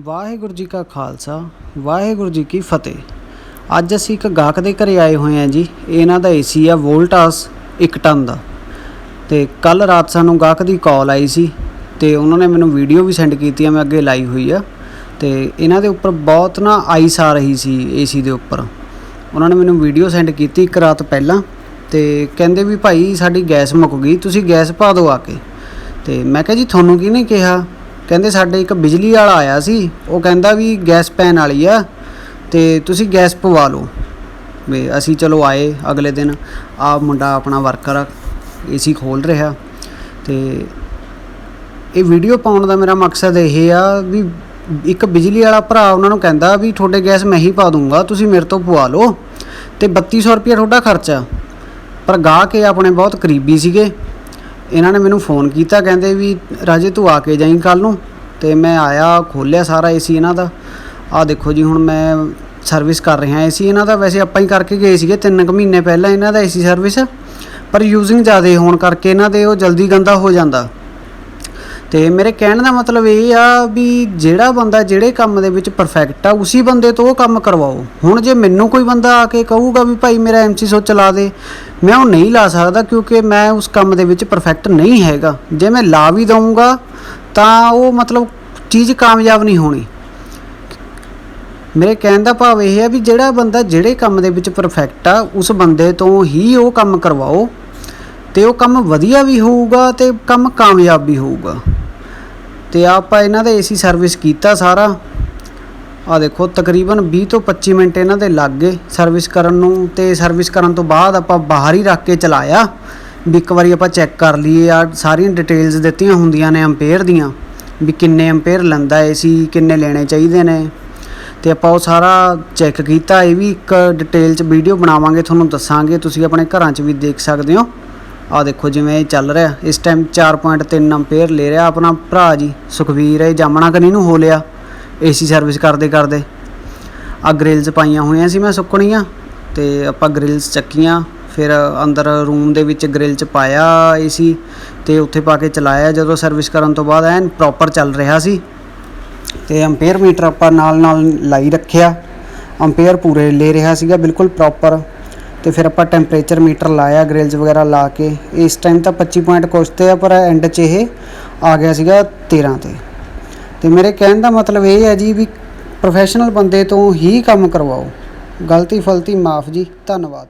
ਵਾਹਿਗੁਰੂ ਜੀ ਕਾ ਖਾਲਸਾ, ਵਾਹਿਗੁਰੂ ਜੀ ਕੀ ਫਤਿਹ। ਅੱਜ ਅਸੀਂ ਇੱਕ ਗਾਹਕ ਦੇ ਘਰੇ ਆਏ ਹੋਏ ਹਾਂ ਜੀ। ਇਹਨਾਂ ਦਾ ਏਸੀ ਆ ਵੋਲਟਾਸ 1 ਟਨ ਦਾ। ਤੇ ਕੱਲ ਰਾਤ ਸਾਨੂੰ ਗਾਹਕ ਦੀ ਕਾਲ ਆਈ ਸੀ ਤੇ ਉਹਨਾਂ ਨੇ ਮੈਨੂੰ ਵੀਡੀਓ ਵੀ ਸੈਂਡ ਕੀਤੀ ਆ, ਮੈਂ ਅੱਗੇ ਲਾਈ ਹੋਈ ਆ। ਤੇ ਇਹਨਾਂ ਦੇ ਉੱਪਰ ਬਹੁਤ ਨਾ ਆਈਸ ਆ ਰਹੀ ਸੀ ਏਸੀ ਦੇ ਉੱਪਰ। ਉਹਨਾਂ ਨੇ ਮੈਨੂੰ ਵੀਡੀਓ ਸੈਂਡ ਕੀਤੀ ਇੱਕ ਰਾਤ ਪਹਿਲਾਂ ਤੇ ਕਹਿੰਦੇ ਵੀ ਭਾਈ ਸਾਡੀ ਗੈਸ ਮੁੱਕ ਗਈ, ਤੁਸੀਂ ਗੈਸ ਪਾ ਦਿਓ ਆ ਕੇ। ਤੇ ਮੈਂ ਕਿਹਾ ਜੀ, ਤੁਹਾਨੂੰ ਕਿਹਨੇ ਕਿਹਾ? ਕਹਿੰਦੇ ਸਾਡੇ ਇੱਕ ਬਿਜਲੀ ਵਾਲਾ ਆਇਆ ਸੀ, ਉਹ ਕਹਿੰਦਾ ਵੀ ਗੈਸ ਪੈਣ ਵਾਲੀ ਆ, ਤੇ ਤੁਸੀਂ ਗੈਸ ਪਵਾ ਲਓ। ਵੀ ਅਸੀਂ ਚਲੋ ਆਏ ਅਗਲੇ ਦਿਨ ਆ ਮੁੰਡਾ ਆਪਣਾ ਵਰਕਰ ਏਸੀ ਖੋਲ ਰਿਹਾ, ਤੇ ਇਹ ਵੀਡੀਓ ਪਾਉਣ ਦਾ ਮੇਰਾ ਮਕਸਦ ਇਹ ਆ ਵੀ ਇੱਕ ਬਿਜਲੀ ਵਾਲਾ ਭਰਾ ਉਹਨਾਂ ਨੂੰ ਕਹਿੰਦਾ ਵੀ ਤੁਹਾਡੇ ਗੈਸ ਮੈਂ ਹੀ ਪਾ ਦੂੰਗਾ, ਤੁਸੀਂ ਮੇਰੇ ਤੋਂ ਪਵਾ ਲਓ, ਤੇ 3200 ਰੁਪਏ ਤੁਹਾਡਾ ਖਰਚਾ। ਪਰ ਗਾਹਕ ਇਹ ਆਪਣੇ ਬਹੁਤ ਕਰੀਬੀ ਸੀਗੇ ਇਹਨਾਂ ਨੇ ਮੈਨੂੰ ਫੋਨ ਕੀਤਾ, ਕਹਿੰਦੇ ਵੀ ਰਾਜੇ ਤੂੰ ਆ ਕੇ ਜਾਈਂ ਕੱਲ ਨੂੰ। ਤੇ ਮੈਂ ਆਇਆ ਖੋਲਿਆ ਸਾਰਾ ਏਸੀ ਇਹਨਾਂ ਦਾ। ਆਹ ਦੇਖੋ ਜੀ, ਹੁਣ ਮੈਂ ਸਰਵਿਸ ਕਰ ਰਿਹਾ ਏਸੀ ਇਹਨਾਂ ਦਾ। ਵੈਸੇ ਆਪਾਂ ਹੀ ਕਰਕੇ ਗਏ ਸੀਗੇ 3 ਕੁ ਮਹੀਨੇ ਪਹਿਲਾਂ ਇਹਨਾਂ ਦਾ ਏਸੀ ਸਰਵਿਸ ਪਰ ਯੂਜ਼ਿੰਗ ਜ਼ਿਆਦਾ ਹੋਣ ਕਰਕੇ ਇਹਨਾਂ ਦੇ ਉਹ ਜਲਦੀ ਗੰਦਾ ਹੋ ਜਾਂਦਾ। ਤੇ ਮੇਰੇ ਕਹਿਣ ਦਾ ਮਤਲਬ ਇਹ ਆ ਵੀ ਜਿਹੜਾ ਬੰਦਾ ਜਿਹੜੇ ਕੰਮ ਦੇ ਵਿੱਚ ਪਰਫੈਕਟ ਆ, ਉਸੇ ਬੰਦੇ ਤੋਂ ਉਹ ਕੰਮ ਕਰਵਾਓ। ਹੁਣ ਜੇ ਮੈਨੂੰ ਕੋਈ ਬੰਦਾ ਆ ਕੇ ਕਹੂਗਾ ਵੀ ਭਾਈ ਮੇਰਾ ਐਮਸੀ ਸੋ ਚਲਾ ਦੇ, ਮੈਂ ਉਹ ਨਹੀਂ ਲਾ ਸਕਦਾ ਕਿਉਂਕਿ ਮੈਂ ਉਸ ਕੰਮ ਦੇ ਵਿੱਚ ਪਰਫੈਕਟ ਨਹੀਂ ਹੈਗਾ। ਜੇ ਮੈਂ ਲਾ ਵੀ ਦਊਂਗਾ, ਤਾਂ ਉਹ ਮਤਲਬ ਚੀਜ਼ ਕਾਮਯਾਬ ਨਹੀਂ ਹੋਣੀ। ਮੇਰੇ ਕਹਿਣ ਦਾ ਭਾਵ ਇਹ ਹੈ ਵੀ ਜਿਹੜਾ ਬੰਦਾ ਜਿਹੜੇ ਕੰਮ ਦੇ ਵਿੱਚ ਪਰਫੈਕਟ ਆ, ਉਸ ਬੰਦੇ ਤੋਂ ਹੀ ਉਹ ਕੰਮ ਕਰਵਾਓ ਤੇ ਉਹ ਕੰਮ ਵਧੀਆ ਵੀ ਹੋਊਗਾ ਤੇ ਕੰਮ ਕਾਮਯਾਬ ਵੀ ਹੋਊਗਾ। ਤੇ ਆਪਾਂ ਇਹਨਾਂ ਦਾ ਏਸੀ ਸਰਵਿਸ ਕੀਤਾ ਸਾਰਾ। ਆ ਦੇਖੋ, ਤਕਰੀਬਨ 20 ਤੋਂ 25 ਮਿੰਟ ਇਹਨਾਂ ਦੇ ਲੱਗ ਗਏ ਸਰਵਿਸ ਕਰਨ ਨੂੰ ਤੇ ਸਰਵਿਸ ਕਰਨ ਤੋਂ ਬਾਅਦ ਆਪਾਂ ਬਾਹਰ ਹੀ ਰੱਖ ਕੇ ਚਲਾਇਆ। ਵੀ ਇੱਕ ਵਾਰੀ ਆਪਾਂ ਚੈੱਕ ਕਰ ਲਈਏ ਆ ਸਾਰੀਆਂ ਡਿਟੇਲਸ ਦਿੱਤੀਆਂ ਹੁੰਦੀਆਂ ਨੇ ਐਂਪੀਅਰ ਦੀਆਂ, ਵੀ ਕਿੰਨੇ ਐਂਪੀਅਰ ਲੈਂਦਾ ਏਸੀ, ਕਿੰਨੇ ਲੈਣੇ ਚਾਹੀਦੇ ਨੇ। ਤੇ ਆਪਾਂ ਉਹ ਸਾਰਾ ਚੈੱਕ ਕੀਤਾ, ਇਹ ਵੀ ਇੱਕ ਡਿਟੇਲ ਚ ਵੀਡੀਓ ਬਣਾਵਾਂਗੇ, ਤੁਹਾਨੂੰ ਦੱਸਾਂਗੇ, ਤੁਸੀਂ ਆਪਣੇ ਘਰਾਂ 'ਚ ਵੀ ਦੇਖ ਸਕਦੇ ਹੋ। ਆ ਦੇਖੋ ਜਿਵੇਂ ਇਹ ਚੱਲ ਰਿਹਾ। ਇਸ ਟਾਈਮ 4.3 ਐਂਪੀਅਰ ਲੈ ਰਿਹਾ ਆਪਣਾ ਭਰਾ ਜੀ, ਸੁਖਵੀਰ ਇਹ ਜਾਮਣਾ ਕਨੀ ਨੂੰ ਹੋ ਲਿਆ। ਏਸੀ ਸਰਵਿਸ ਕਰਦੇ ਕਰਦੇ। ਆ ਗ੍ਰਿਲਸ ਪਾਈਆਂ ਹੋਈਆਂ ਸੀ ਮੈਂ ਸੁੱਕਣੀਆਂ ਤੇ ਆਪਾਂ ਗ੍ਰਿਲਸ ਚੱਕੀਆਂ, ਫਿਰ ਅੰਦਰ ਰੂਮ ਦੇ ਵਿੱਚ ਗ੍ਰਿਲ ਚ ਪਾਇਆ ਏਸੀ ਤੇ ਉੱਥੇ ਪਾ ਕੇ ਚਲਾਇਆ। ਜਦੋਂ ਸਰਵਿਸ ਕਰਨ ਤੋਂ ਬਾਅਦ ਐਨ ਪ੍ਰੋਪਰ ਚੱਲ ਰਿਹਾ ਸੀ। ਤੇ ਐਂਪੀਅਰ ਮੀਟਰ ਆਪਾਂ ਨਾਲ ਨਾਲ ਲਾਈ ਰੱਖਿਆ। ਐਂਪੀਅਰ ਪੂਰੇ ਲੈ ਰਿਹਾ ਸੀਗਾ, ਬਿਲਕੁਲ ਪ੍ਰੋਪਰ ਤੇ ਫਿਰ ਆਪਾਂ ਟੈਂਪਰੇਚਰ ਮੀਟਰ ਲਾਇਆ ਗ੍ਰਿਲਸ ਵਗੈਰਾ ਲਾ ਕੇ। ਇਸ ਟਾਈਮ ਤਾਂ 25 ਪੁਆਇੰਟ ਕੁਛ ਤੇ ਆ, ਪਰ ਐਂਡ 'ਚ ਇਹ ਆ ਗਿਆ ਸੀਗਾ 13 ਤੇ। ਤੇ ਮੇਰੇ ਕਹਿਣ ਦਾ ਮਤਲਬ ਇਹ ਹੈ ਜੀ ਵੀ ਪ੍ਰੋਫੈਸ਼ਨਲ ਬੰਦੇ ਤੋਂ ਹੀ ਕੰਮ ਕਰਵਾਓ। ਗਲਤੀ ਫਲਤੀ ਮਾਫ ਜੀ, ਧੰਨਵਾਦ।